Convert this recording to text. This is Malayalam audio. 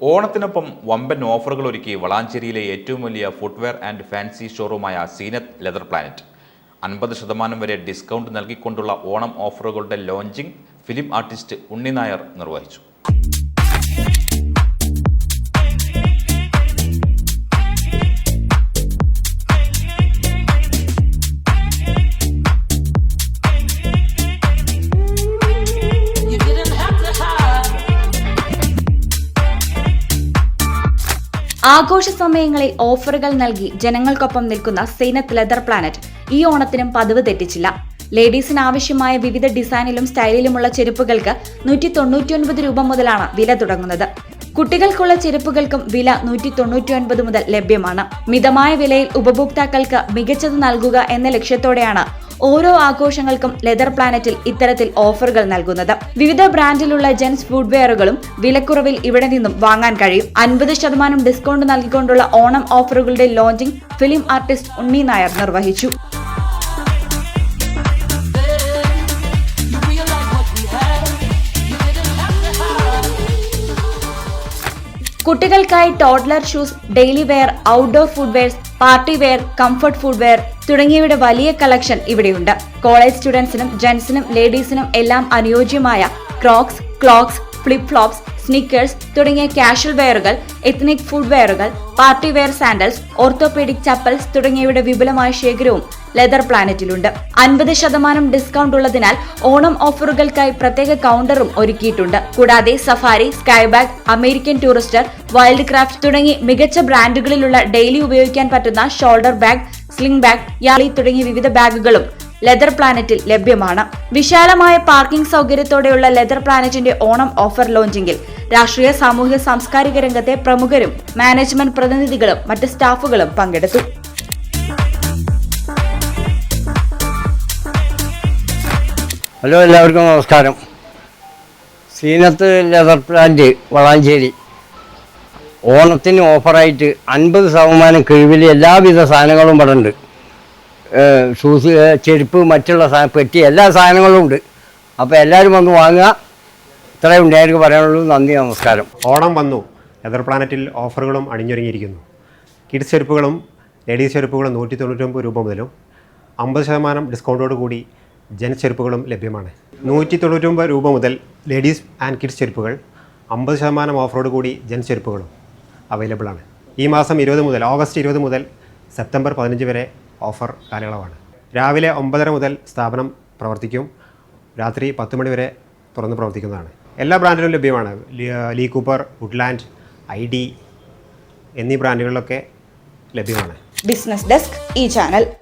ഓണത്തിനൊപ്പം വമ്പൻ ഓഫറുകൾ ഒരുക്കി വളാഞ്ചേരിയിലെ ഏറ്റവും വലിയ ഫുട്വെയർ ആൻഡ് ഫാൻസി ഷോറൂമായ സീനത്ത് ലെതർ പ്ലാനറ്റ്. അൻപത് ശതമാനം വരെ ഡിസ്കൗണ്ട് നൽകിക്കൊണ്ടുള്ള Onam ഓഫറുകളുടെ launching film artist Unni Nair നിർവഹിച്ചു. ആഘോഷ സമയങ്ങളിൽ ഓഫറുകൾ നൽകി ജനങ്ങൾക്കൊപ്പം നിൽക്കുന്ന സീനത്ത് ലെതർ പ്ലാനറ്റ്. ഈ ഓണത്തിനും പതിവ് തെറ്റിച്ചില്ല. ലേഡീസിന് ആവശ്യമായ വിവിധ ഡിസൈനിലും സ്റ്റൈലിലുമുള്ള ചെരുപ്പുകൾക്ക് നൂറ്റി തൊണ്ണൂറ്റിയൊൻപത് രൂപ മുതലാണ് വില തുടങ്ങുന്നത്. കുട്ടികൾക്കുള്ള ചെരുപ്പുകൾക്കും വില നൂറ്റി തൊണ്ണൂറ്റിയൊൻപത് മുതൽ ലഭ്യമാണ്. മിതമായ വിലയിൽ ഉപഭോക്താക്കൾക്ക് മികച്ചത് നൽകുക എന്ന ലക്ഷ്യത്തോടെയാണ് ഓരോ ആഘോഷങ്ങൾക്കും ലെതർ പ്ലാനറ്റിൽ ഇത്തരത്തിൽ ഓഫറുകൾ നൽകുന്നത്. വിവിധ ബ്രാൻഡിലുള്ള ജെൻസ് ഫുഡ്വെയറുകളും വിലക്കുറവിൽ ഇവിടെ നിന്നും വാങ്ങാൻ കഴിയും. അൻപത് ശതമാനം ഡിസ്കൗണ്ട് നൽകിക്കൊണ്ടുള്ള Onam ഓഫറുകളുടെ launching film artist Unni Nair നിർവഹിച്ചു. കുട്ടികൾക്കായി toddler shoes daily wear outdoor footwear party wear comfort footwear തുടങ്ങിയവയുടെ വലിയ കളക്ഷൻ ഇവിടെയുണ്ട്. കോളേജ് സ്റ്റുഡൻസിനും ജെൻസിനും ലേഡീസിനും എല്ലാം അനുയോജ്യമായ crocs clogs flip flops sneakers തുടങ്ങിയ കാഷ്വൽ വെയറുകൾ എത്നിക് ഫുഡ് വെയറുകൾ party wear sandals orthopaedic chappals തുടങ്ങിയവയുടെ വിപുലമായ ശേഖരവും ലെതർ പ്ലാനറ്റിലുണ്ട്. അൻപത് ശതമാനം ഡിസ്കൗണ്ട് ഉള്ളതിനാൽ ഓണം ഓഫറുകൾക്കായി പ്രത്യേക കൗണ്ടറും ഒരുക്കിയിട്ടുണ്ട്. കൂടാതെ Safari Skybag American Tourister Wildcraft തുടങ്ങി മികച്ച ബ്രാൻഡുകളിലുള്ള ഡെയിലി ഉപയോഗിക്കാൻ പറ്റുന്ന ഷോൾഡർ ബാഗ് സ്ലിംഗ് ബാഗ് യാളി തുടങ്ങിയ വിവിധ ബാഗുകളും ലെതർ പ്ലാനറ്റിൽ ലഭ്യമാണ്. വിശാലമായ പാർക്കിംഗ് സൗകര്യത്തോടെയുള്ള ലെതർ പ്ലാനറ്റിന്റെ ഓണം ഓഫർ ലോഞ്ചിങ്ങിൽ രാഷ്ട്രീയ സാമൂഹ്യ സാംസ്കാരിക രംഗത്തെ പ്രമുഖരും മാനേജ്മെന്റ് പ്രതിനിധികളും മറ്റ് സ്റ്റാഫുകളും പങ്കെടുത്തു. ഹലോ എല്ലാവർക്കും നമസ്കാരം. Zeenath Leather Planet Valanchery. ഓണത്തിന് ഓഫറായിട്ട് അൻപത് ശതമാനം കിഴിവിൽ എല്ലാവിധ സാധനങ്ങളും ഇവിടെ ഉണ്ട് ഷൂസ് ചെരുപ്പ് മറ്റുള്ള സാധനം പെട്ടി എല്ലാ സാധനങ്ങളും ഉണ്ട്. അപ്പോൾ എല്ലാവരും വന്ന് വാങ്ങുക. ഇത്രയും ഉണ്ടായിരിക്കും പറയാനുള്ളൂ. നന്ദി നമസ്കാരം. ഓണം വന്നു. എതർ പ്ലാനറ്റിൽ ഓഫറുകളും അണിഞ്ഞൊരുങ്ങിയിരിക്കുന്നു. കിഡ്സ് ചെരുപ്പുകളും ലേഡീസ് ചെരുപ്പുകളും നൂറ്റി തൊണ്ണൂറ്റൊമ്പത് രൂപ മുതലും അമ്പത് ശതമാനം ഡിസ്കൗണ്ടോട് കൂടി ജെൻസ് ചെരുപ്പുകളും ലഭ്യമാണ്. നൂറ്റി തൊണ്ണൂറ്റൊമ്പത് രൂപ മുതൽ ലേഡീസ് ആൻഡ് കിഡ്സ് ചെരുപ്പുകൾ അമ്പത് ശതമാനം ഓഫറോട് കൂടി ജെൻസ് ചെരുപ്പുകളും അവൈലബിൾ ആണ് ഈ മാസം ഇരുപത് മുതൽ ഓഗസ്റ്റ് ഇരുപത് മുതൽ സെപ്റ്റംബർ പതിനഞ്ച് വരെ ഓഫർ കാലയളവാണ്. രാവിലെ ഒമ്പതര മുതൽ സ്ഥാപനം പ്രവർത്തിക്കും. രാത്രി പത്ത് മണി വരെ തുറന്ന് പ്രവർത്തിക്കുന്നതാണ്. എല്ലാ ബ്രാൻഡിലും ലഭ്യമാണ്. Lee- Cooper Woodland I D എന്നീ ബ്രാൻഡുകളിലൊക്കെ ലഭ്യമാണ്. ബിസിനസ് ഡെസ്ക് ഈ ചാനൽ.